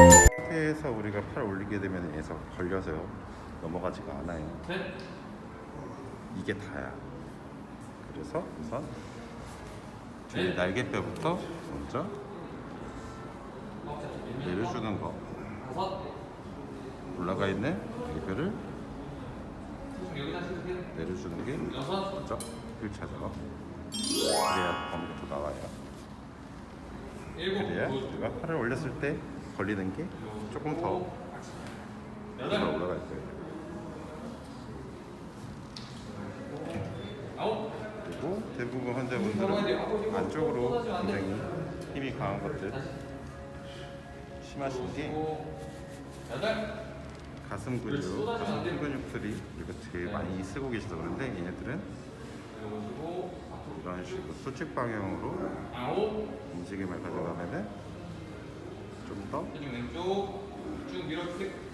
상태에서 우리가 팔 올리게 되면 얘서 걸려서요 넘어가지가 않아요. 네. 이게 다야. 그래서 우선 뒤에 네. 날개뼈부터 먼저 내려주는 거. 올라가 있는 날개뼈를. 내려주는 게. 먼저 1차죠. 그래야. 그래야 굿. 우리가 팔을 올렸을 때 걸리는 게 조금 더 잘. 올라갈 거예요. 그리고 대부분 환자분들은 안쪽으로 굉장히 힘이 강한 것들 심하신 게. 가슴 근육, 가슴. 근육들이 우리가 제일 네. 많이 쓰고 계셔서 그런데 얘네들은. 이런 식으로 수직 방향으로. 움직임을 가져가면은 좀 더. 왼쪽 왼쪽. 쭉 밀어주세요.